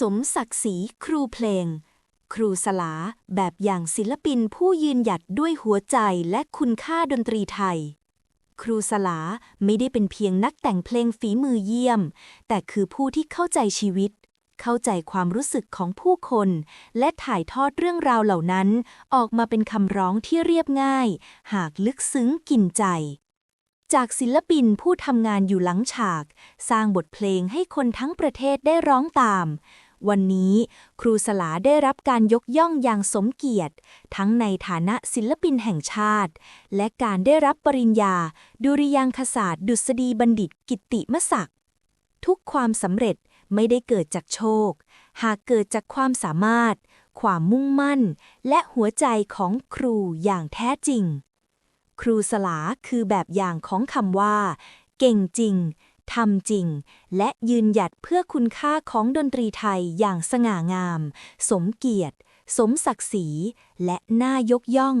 สมศักดิ์ศรีครูเพลง ครูสลาแบบอย่างศิลปินผู้ยืนหยัดด้วยหัวใจและคุณค่าดนตรีไทย ครูสลาไม่ได้เป็นเพียงนักแต่งเพลงฝีมือเยี่ยม แต่คือผู้ที่เข้าใจชีวิต เข้าใจความรู้สึกของผู้คน และถ่ายทอดเรื่องราวเหล่านั้น ออกมาเป็นคำร้องที่เรียบง่าย หากลึกซึ้งกินใจ จากศิลปินผู้ทำงานอยู่หลังฉาก สร้างบทเพลงให้คนทั้งประเทศได้ร้องตาม วันนี้ครูสลาได้รับการยกย่องอย่างสมเกียรติ ทั้งในฐานะศิลปินแห่งชาติ และการได้รับปริญญา ดุริยางคศาสตร์ ดุษฎีบัณฑิตกิตติมศักดิ์ทุกความสำเร็จไม่ได้เกิดจากโชค หากเกิดจากความสามารถ ความมุ่งมั่น และหัวใจของครูอย่างแท้จริง ครูสลาคือแบบอย่างของคำว่า เก่งจริงทำจริง และยืนหยัดเพื่อคุณค่าของดนตรีไทยอย่างสง่างาม สมเกียรติ สมศักดิ์ศรี และน่ายกย่อง